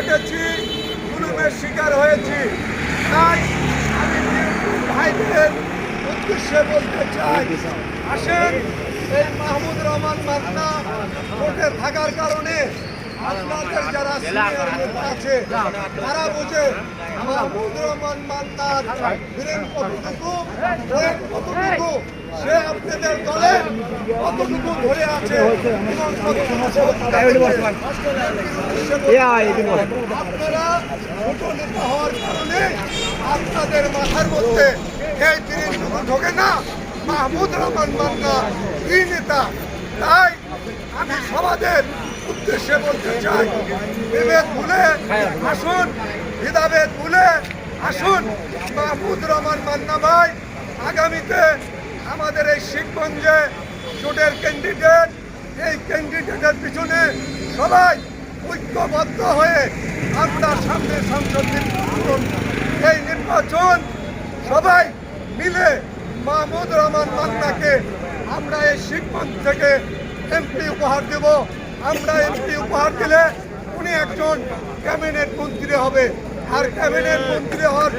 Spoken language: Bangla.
কেটেছি জুলুমের শিকার হয়েছি। তাই আমি ভাইদের উদ্দেশ্যে বলতে চাই, আসেন এই মাহমুদ রহমান মান্না কোর্টে থাকার কারণে আপনাদের যারা আছে, তারা বুঝে মাহমুদ রহমান মান্নার কতটুকু কতটুকু আপনাদের দলে কতটুকু ধরে আছে আপনারা ছোট নেতা হওয়ার কারণে আপনাদের মাথার মধ্যে এই জিনিসটুকু ঢোকে না। মাহমুদ রহমান মান্না কি নেতা? তাই আমি সমাজের উদ্দেশ্যে বলতে চাই বিভেদ ভুলে আসুন ভেদাভেদ ভুলে আসুন। মাহমুদ রহমান মান্না ভাই আগামীতে আমাদের এই শিখগঞ্জে জোটের ক্যান্ডিডেট এই ক্যান্ডিডেটের পিছনে সবাই ঐক্যবদ্ধ হয়ে আমরা সামনে সংসদ নির্বাচন। এই নির্বাচন সবাই মিলে মাহমুদ রহমান মান্নাকে আমরা এই শিখগঞ্জ থেকে এমপি উপহার দেব। আমরা এমপি উপহার দিলে উনি একজন ক্যাবিনেট মন্ত্রী হবে। আর ক্যাবিনেট মন্ত্রী হওয়ার